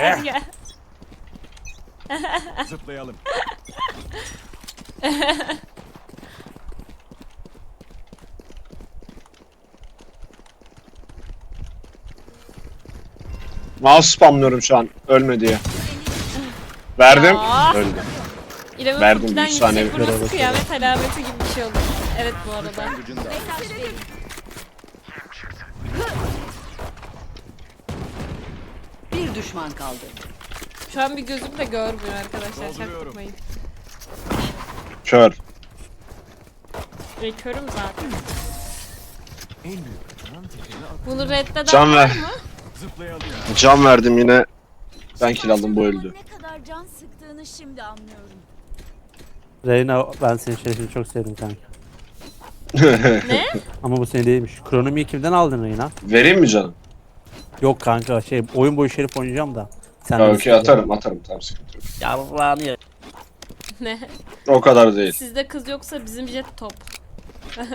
Hadi gel. Zıplayalım. Mouse spamlıyorum şu an. Ölme diye. Verdim. Ya. Öldü. İrem'in Verdim, üç saniye burası kıyamet alameti gibi bir şey olur. Evet bu arada. Gücünde. Bir düşman kaldı. Şu an bir gözüm de görmüyor arkadaşlar. Çaktırmayın. Kör. E, körüm zaten. Bunu reddeden Can var ver. mı? Can verdim yine. Ben kill aldım bu öldü. Ne kadar can sıktığını şimdi anlıyorum. Reyna ben senin şerefini çok sevdim kanka. Ne? Ama bu seni değilmiş. Kronomiyi kimden aldın Reyna? Vereyim mi canım? Yok kanka şey oyun boyu şerif oynayacağım da. Sen Ha, okey atarım atarım tamam sıkıntı yok. Yarrağını ye. ne? O kadar değil. Sizde kız yoksa bizim jet top.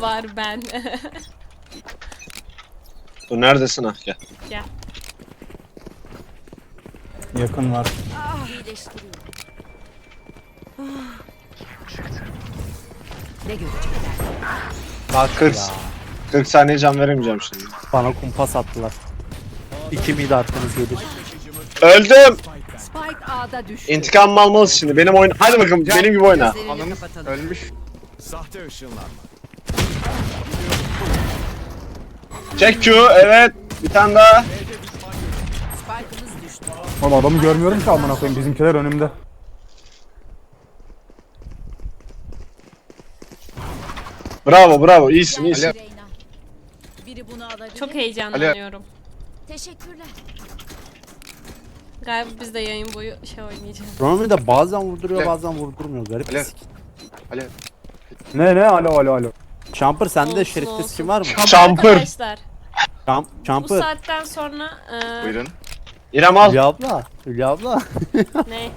var ben. Dur neredesin ah gel. Gel. Yakın var. İyileştiriyorum. Ne görecekler? Bak 40. ya. 40 saniye can veremeyeceğim şimdi. Bana kumpas attılar. İki miydi arkanız gelir. Öldüm. Spike A'da düştü. İntikam almalısın şimdi. Benim oyun. Hadi bakalım benim gibi oyna. Gözlerini kapatalım. Ölmüş. Sahte ışınlanma. Check Q evet. Bir tane daha. Spike'ımız düştü. Oğlum adamı görmüyorum ki amına koyayım. Bizimkiler önümde. Bravo bravo. İyisin iyisin. Reyna. Biri bunu alabilir. Çok heyecanlanıyorum. Teşekkürler. Galiba biz de yayın boyu şey oynayacağız. Kronomi de bazen vurduruyor Alo. bazen vurdurmuyor. Garip bir Alo. sik. Ne ne alo alo alo. Champer sende Olsun, şerifte olsun. skin var mı? Champer. Arkadaşlar Champ, bu Champer. saatten sonra e, Buyurun. İrem al. Hülya abla. Hülya abla. ne?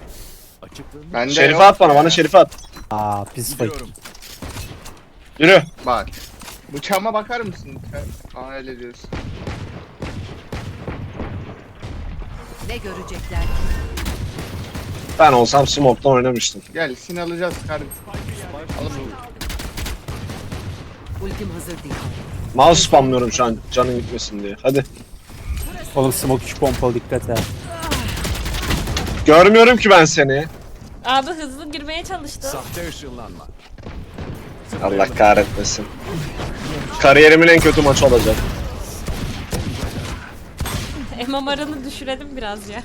Bende Şerife yok. at bana. Bana şerife at. Aa pis gidiyorum. Yürü. Bak. Bıçağıma bakar mısın? Aa öyle diyorsun. Ne görecekler? Ben olsam smoke'tan oynamıştım. Gel sin alacağız kardeşim. Alın bu. Ultim hazır değil. Mouse spamlıyorum şu an canın gitmesin diye. Hadi. Oğlum smoke hiç pompalı dikkat et. Görmüyorum ki ben seni. Abi hızlı girmeye çalıştı. Sahte ışınlanma. Allah kahretmesin. Kariyerimin en kötü maçı olacak. MMR'ını düşürelim biraz ya.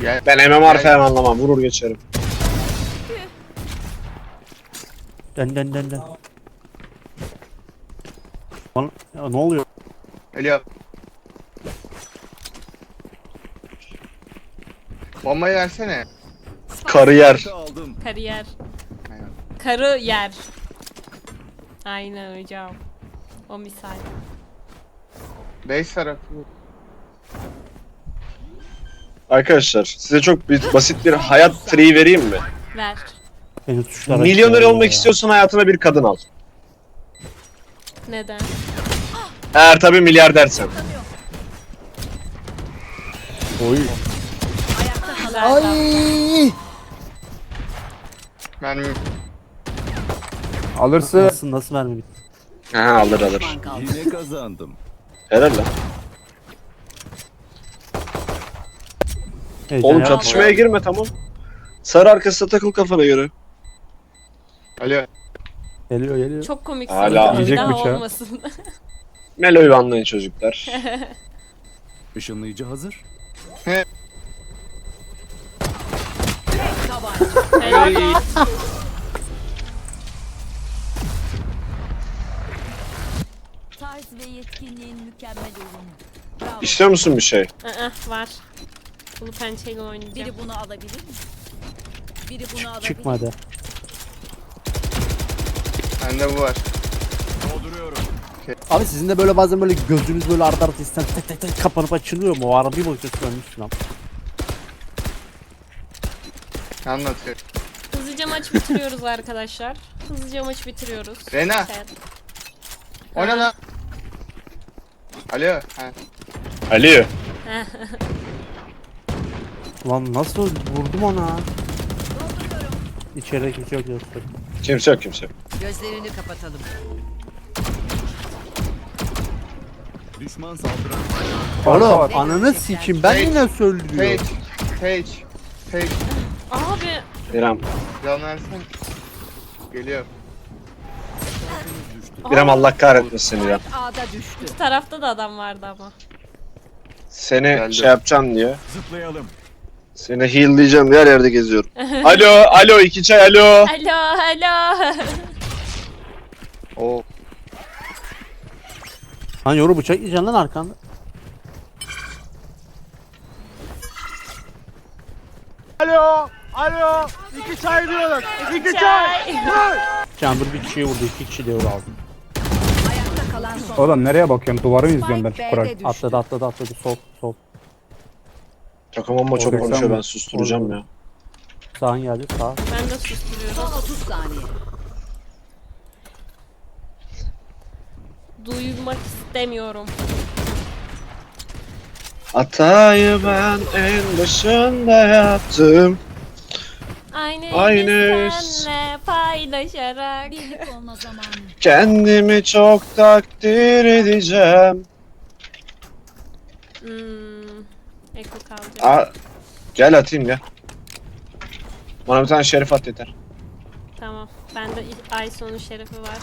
Gel. Ben MMR falan anlamam. Vurur geçerim. Dön dön dön dön. Lan, ya ne oluyor? Alo. Bombayı versene. Kariyer. Aldım. Kariyer. Aynen. Karı yer. Aynen hocam. O misal. Base tarafı. Arkadaşlar size çok bir, basit bir hayat triği vereyim mi? Ver. Tuşlara Milyoner olmak ya. istiyorsan hayatına bir kadın al. Neden? Eğer tabii milyardersen. Oy. Güzel laf. Ben alırsın. Nasıl nasıl verme bitti? Ha alır alır. Düşman kaldı. Yine kazandım. Helal lan. Heyecan Oğlum yapma. çatışmaya girme tamam. Sarı arkasına takıl kafana göre. Alo. Geliyor geliyor. Çok komik. Hala bir daha yiyecek bıçağı. olmasın. Melo'yu anlayın çocuklar. Işınlayıcı hazır. Helal Tarz ve yetkinliğin mükemmel ürünü. Bravo. İstiyor musun bir şey? Aa, var. Bunu pençeyle oynayacağım. Biri bunu alabilir mi? Biri bunu alabilir Çıkma hadi. Bende bu var. Dolduruyorum. Abi sizin de böyle bazen böyle gözünüz böyle arda arda isten tek tek tek kapanıp açılıyor mu? O ara bir bakıyorsun ölmüşsün. Ne anlatıyor? Hızlıca maç bitiriyoruz arkadaşlar. Hızlıca maç bitiriyoruz. Rena. Evet. O ne lan? Alo. Ha. Ali. Lan nasıl vurdum ona? İçeri hiç yok yoktur. Kimse yok kimse yok. Gözlerini kapatalım. Düşman saldıran. Oğlum ananı sikim ben yine söylüyorum. Page. Page. Page. Abi İrem. Can versen. Geliyor. İrem Allah kahretmesin İrem. A'da düştü. iki tarafta da adam vardı ama. Seni Geldi. şey yapacağım diye. Zıplayalım. Seni heal'layacağım diye her yerde geziyorum. alo, alo, iki çay, alo. Alo alo. Oo. Lan yoru bıçak yiyeceksin lan arkanda. Çay. Chamber bir kişiyi vurdu iki kişi devre aldı. Kalan son. Oğlum nereye bakıyorum? Duvarı mı izliyorum ben Spike kurak? Düştü. Atladı atladı atladı sol sol. Takım ama çok Orada konuşuyor sen ben mi? susturacağım ya. Sağın geldi sağ. Ben de susturuyorum. Son 30 saniye. Duymak istemiyorum. Hatayı ben en başında yaptım. Aynı, Aynı. senle paylaşarak. Birlik olma zamanı. Kendimi çok takdir edeceğim. Hmm. Eko kalacak. Aa, gel atayım gel. Bana bir tane şerif at yeter. Tamam. Bende ay sonu şerefi var.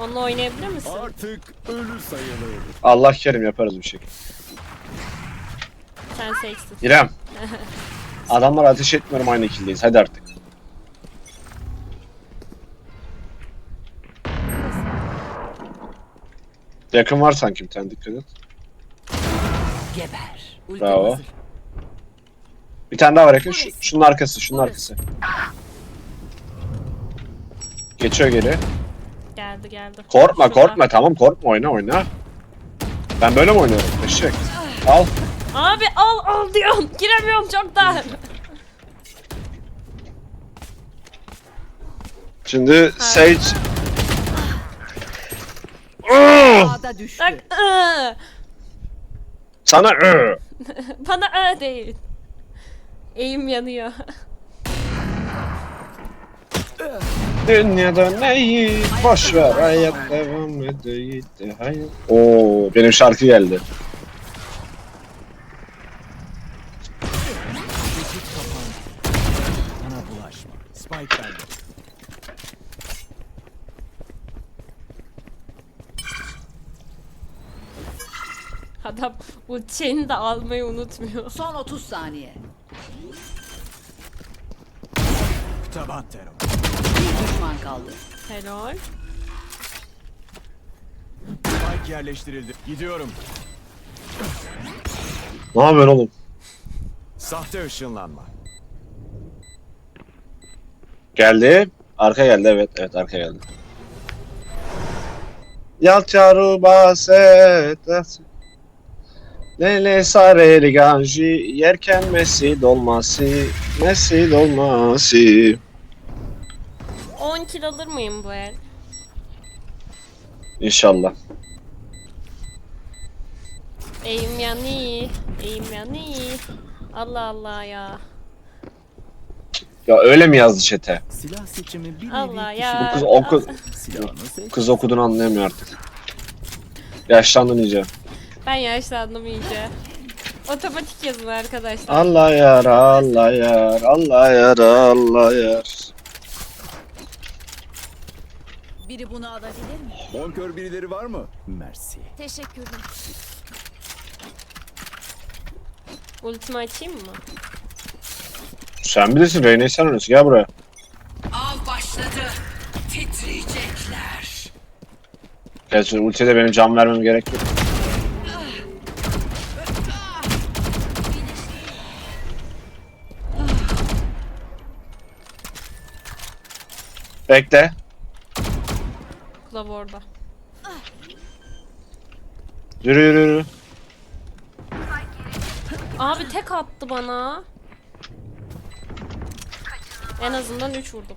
Onunla oynayabilir misin? Artık ölü sayılır. Allah kerim yaparız bir şey. Sen seçsin. İrem. Adamlar ateş etmiyorum aynı kildeyiz. Hadi artık. Yakın var sanki bir tane dikkat et. Geber. Ultim Bravo. hazır. Bir tane daha var yakın. Şu, şunun arkası, şunun arkası. Geçiyor geri. Geldi geldi. Korkma Şurada. korkma tamam korkma oyna oyna. Ben böyle mi oynuyorum? Eşek. Al. Abi al al diyorum. Giremiyorum çok dar. Şimdi Sage... A'da düştü. Bak ıı. Sana ı. Bana ı değil. Eğim yanıyor. Dünyada neyi boş ver hayat devam edeydi hayat. Oo benim şarkı geldi. Geçit kapandı. Bana bulaşma. Spike bende. Ultiğini de almayı unutmuyor. Son 30 saniye. Taban terör. Bir düşman kaldı. Helal. Spike yerleştirildi. Gidiyorum. Ne yapıyorsun oğlum? Sahte ışınlanma. Geldi. Arka geldi evet evet arka geldi. Yalçaru baset. Lele sareli ganji yerken mesi dolması mesi dolması 10 kill alır mıyım bu el? İnşallah. Eğim yanıyor. Eğim yanıyor. Allah Allah ya. Ya öyle mi yazdı çete? Silah seçimi bir Allah ya. Kız oku silahını seç. kız okuduğunu anlayamıyor artık. Yaşlandın iyice. Ben yaşlandım iyice. Otomatik yazın arkadaşlar. Allah yar Allah yar Allah yar Allah yar. Biri bunu alabilir mi? Bonkör birileri var mı? Mersi. Teşekkürler. Ultimi açayım mı? Sen bilirsin Reyna'yı sen oynuyorsun gel buraya. Av başladı. Titriyecekler. Gel şimdi ultide benim can vermem gerek yok. Bekle. Klav orada. Yürü yürü yürü. Abi tek attı bana. En azından 3 vurdum.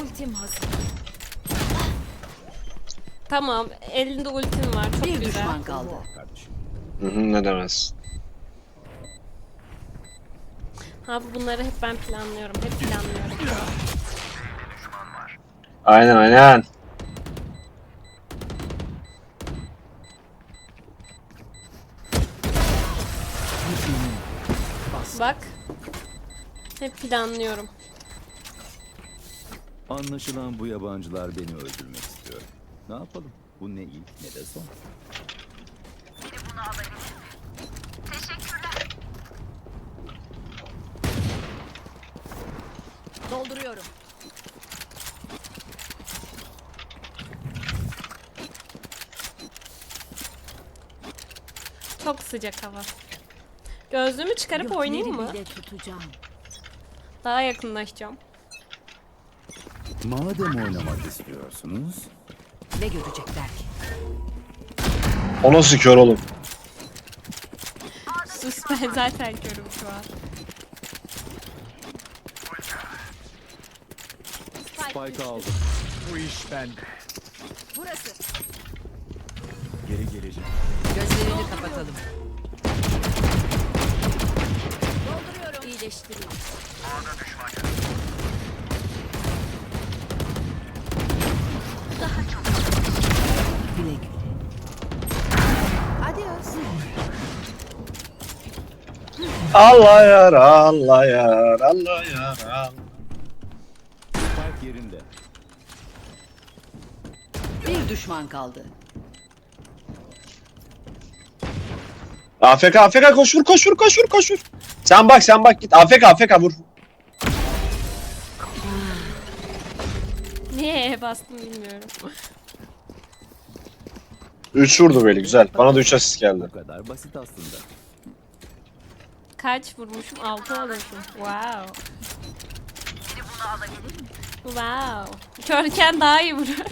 Ultim hazır. Tamam elinde ultin var çok Bir güzel. düşman kaldı. Kardeşim. Hı hı ne demez. Ha bunları hep ben planlıyorum. Hep planlıyorum. Aynen aynen. Bak. Hep planlıyorum. Anlaşılan bu yabancılar beni öldürmek istiyor. Ne yapalım? Bu ne ilk ne de son. Dolduruyorum. Çok sıcak hava. Gözlüğümü çıkarıp oynayayım mı? Tutacağım. Daha yakınlaşacağım. Madem oynamak istiyorsunuz, Ne görecekler ki? O nasıl kör oğlum? Sus ben zaten körüm şu an. Spike aldım. Bu iş bende. Burası. Geri geleceğim. Gözlerini kapatalım. Güle güle. Adios. Allah yar Allah yar Allah yar Allah. Spike yerinde. Bir düşman kaldı. AFK AFK koş vur koş vur Sen bak sen bak git AFK AFK vur. Niye bastım bilmiyorum. 3 vurdu böyle güzel. Bana da 3 asist geldi. Bu kadar basit aslında. Kaç vurmuşum? 6 almışım. Wow. Wow. Körken daha iyi vurur.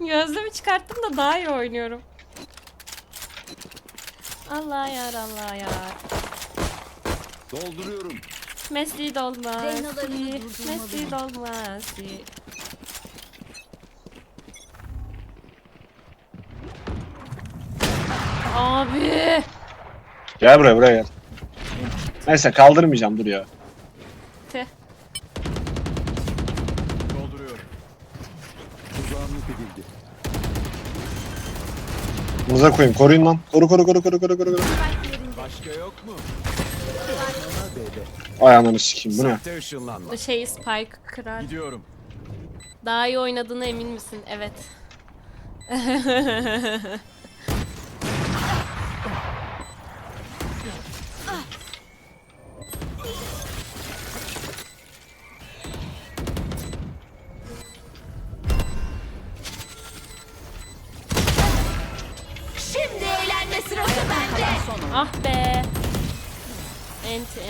Gözlüğümü çıkarttım da daha iyi oynuyorum. Allah yar Allah yar. Dolduruyorum. Mesleği dolmaz. Zeynalarını durdurmalıyım. Mesleği dolmaz. Abi. Gel buraya buraya gel. Neyse kaldırmayacağım dur ya. Tüh. Dolduruyorum. Tuzağım yok edildi. Muza koyayım koruyun lan. Koru koru koru koru koru koru. koru. Başka yok mu? Ay ananı sikeyim bu ne? Sahte ışınlanma. Bu şeyi Spike kırar. Gidiyorum. Daha iyi oynadığına emin misin? Evet.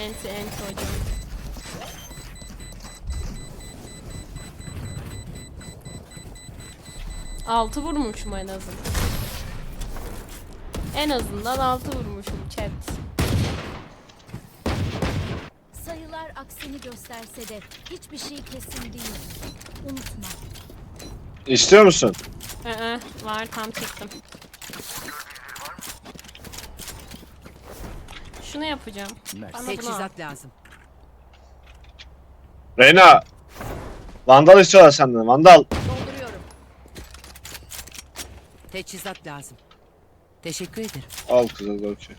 Enti enti enti hocam. Altı vurmuşum en azından. En azından altı vurmuşum chat. Sayılar aksini gösterse de hiçbir şey kesin değil. Unutma. İstiyor musun? Ee, var tam çektim. Şunu yapacağım. Bana bunu al. Teçhizat lazım. Reyna. Vandal istiyorlar senden. Vandal. Dolduruyorum. Teçhizat lazım. Teşekkür ederim. Al kızıl okey.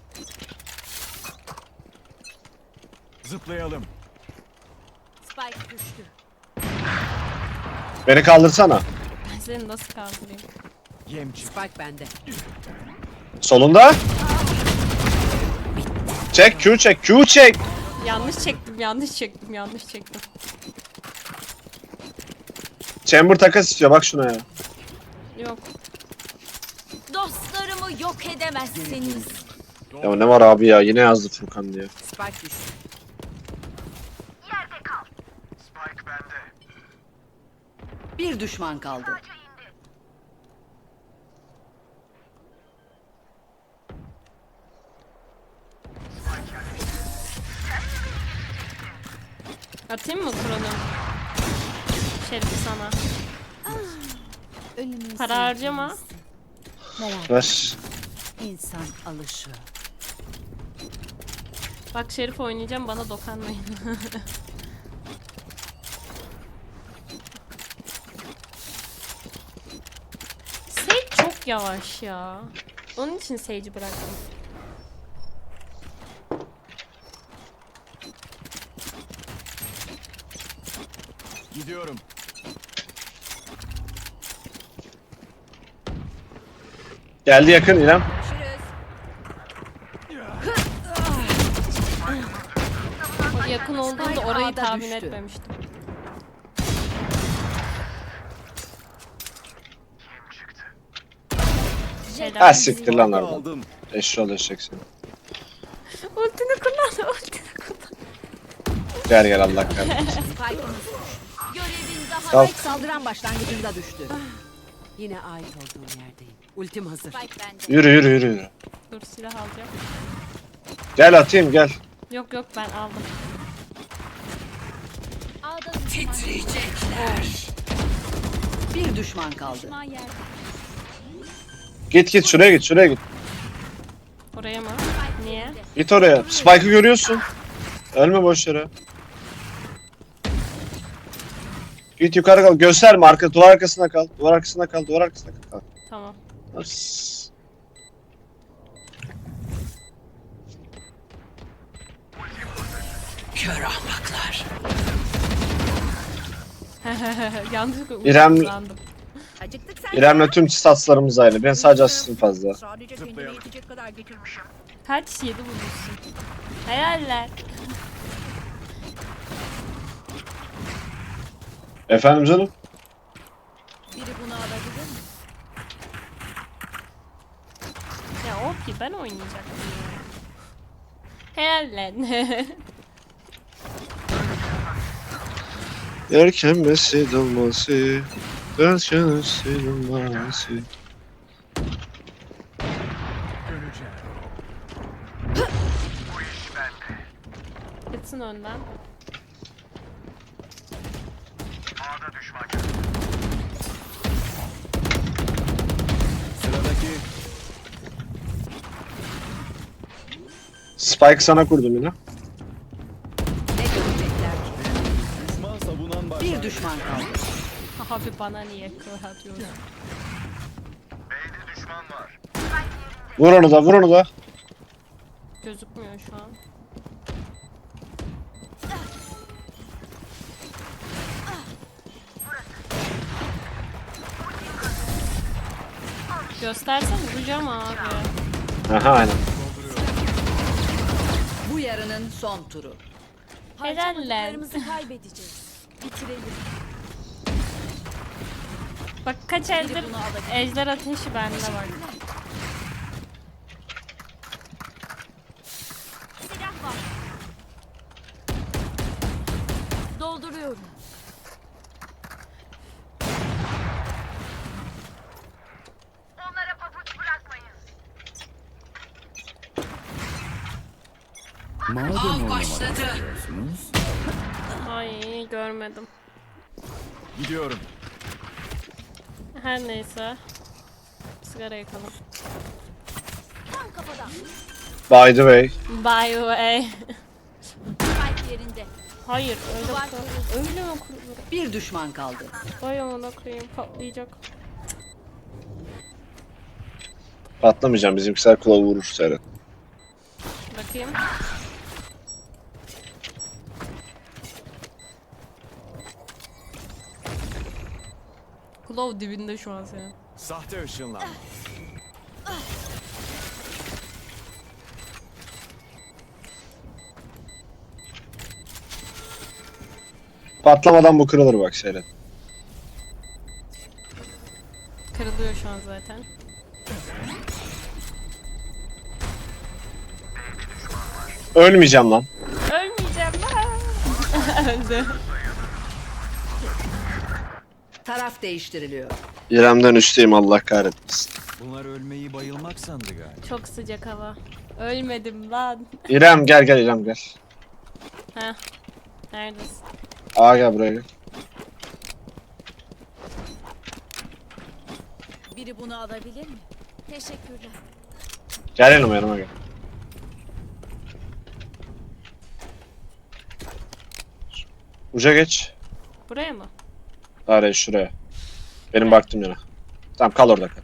Zıplayalım. Spike düştü. Beni kaldırsana. Ben seni nasıl kaldırayım? Yemçi. Spike bende. Solunda. Çek Q çek Q çek. Yanlış çektim, yanlış çektim, yanlış çektim. Chamber takas istiyor bak şuna ya. Yok. Dostlarımı yok edemezsiniz. Ya ne var abi ya yine yazdı Furkan diye. Spike düştü. Bir düşman kaldı. Atayım mı kuralım? Şerifi sana. Ölümün Para harcama. Merak Ver. İnsan alışıyor. Bak Şerif oynayacağım bana dokanmayın. Sage çok yavaş ya. Onun için Sage'i bıraktım. Gidiyorum. Geldi yakın İrem. O yakın olduğunda orayı tahmin etmemiştim. Ha siktir lan oradan. Aldım. Eşrol eşek seni. Ultini kullan, ultini kullan. Gel gel Allah kahretsin. Daha Kalk. Saldıran başlangıcında düştü. Yine ait olduğum yerdeyim. Ultim hazır. Spike bende. Yürü yürü yürü yürü. Dur silah alacağım. Gel atayım gel. Yok yok ben aldım. A'da düşman. Bir düşman kaldı. Düşman yerde. Git git şuraya git şuraya git. Oraya mı? Niye? Git oraya. Spike'ı görüyorsun. Ölme boş yere. Git yukarı kal. Gösterme arka duvar arkasına kal. Duvar arkasına kal. Duvar arkasına kal. Tamam. As. Kör ahmaklar. Yanlışlıkla İrem- uzaklandım. Acıktık sen. İrem'le tüm statslarımız aynı. Ben sadece asistim fazla. Sadece yetecek kadar getirmişim. Kaç yedi bulmuşsun? Hayaller. Efendim canım? Biri bunu alabilir mi? Ya o ki ben oynayacaktım ya. Hayaller. Yerken besi dolması. Derken besi dolması. Gitsin önden. Sıradaki Spike sana kurdum yine. Ne görecekler ki? Düşman savunan başlar. Bir düşman kaldı. Abi bana niye kıl atıyorsun? Vur onu da vur onu da. Gözükmüyor şu an. Göstersen vuracağım abi. Aha aynen. Bu yarının son turu. Harcamadıklarımızı kaybedeceğiz. Bitirelim. Bak kaç alabilir. ejder ateşi bende var. Silah var. Dolduruyorum. Madem oynamak istiyorsunuz. Ay görmedim. gidiyorum. Her neyse. Sigara yakalım. Tam kafadan. By the way. By the way. Yerinde. Hayır öyle kur- öyle mi kurulur? Bir düşman kaldı. Vay amına koyayım patlayacak. Patlamayacağım. Bizimkiler kulağı vurur seyret. Bakayım. Klov dibinde şu an senin. Sahte ışınlanma. Patlamadan bu kırılır bak seyret. Kırılıyor şu an zaten. Ölmeyeceğim lan. Ölmeyeceğim. Öldü. Taraf değiştiriliyor. İrem'den üstteyim Allah kahretmesin. Bunlar ölmeyi bayılmak sandı galiba. Çok sıcak hava. Ölmedim lan. İrem gel gel İrem gel. Heh. Neredesin? Aa gel buraya gel. Bunu alabilir mi? Teşekkürler. Gel yanıma yanıma gel. Uca geç. Buraya mı? Hayır şuraya. Benim baktığım yana. Tamam kal orada kal.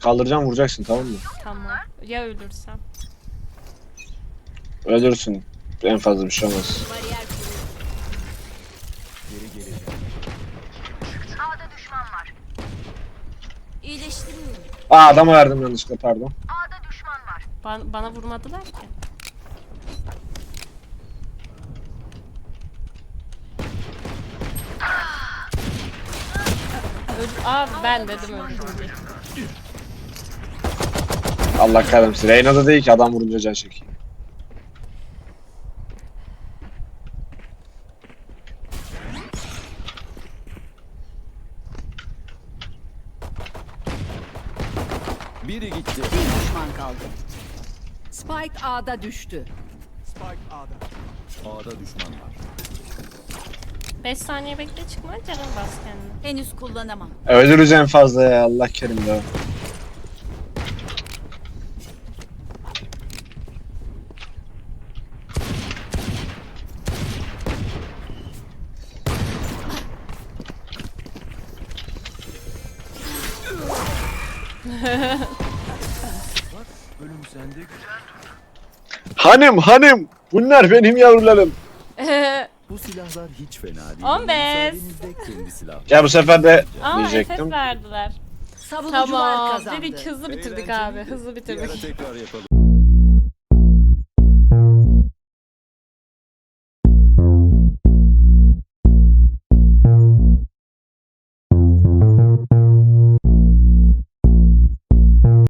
Kaldıracağım vuracaksın tamam mı? Tamam. Ya ölürsem? Ölürsün. En fazla bir şey olmaz. Kuruldu. Geri geleceğim. İyileştiriyorum. Aa adama verdim yanlışlıkla pardon. Ba- bana vurmadılar ki. Öl- Aa ben dedim öldüm. Allah kahretsin. Reyna da değil ki adam vurunca can çekiyor. Biri gitti. Bir düşman kaldı. Spike A'da düştü. Spike A'da. A'da düşman var. 5 saniye bekle çıkma canım bas kendine. Henüz kullanamam. Ölürüz en fazla ya Allah kerim de. Hanım hanım bunlar benim yavrularım. Bu silahlar hiç fena değil. 15. Müsaadenizle kendi silah. Ya bu sefer de Aa diyecektim. verdiler. Savunucular Tamam. kazandı. Dedik hızlı bitirdik abi. Hızlı Bir ara bitirdik. tekrar yapalım.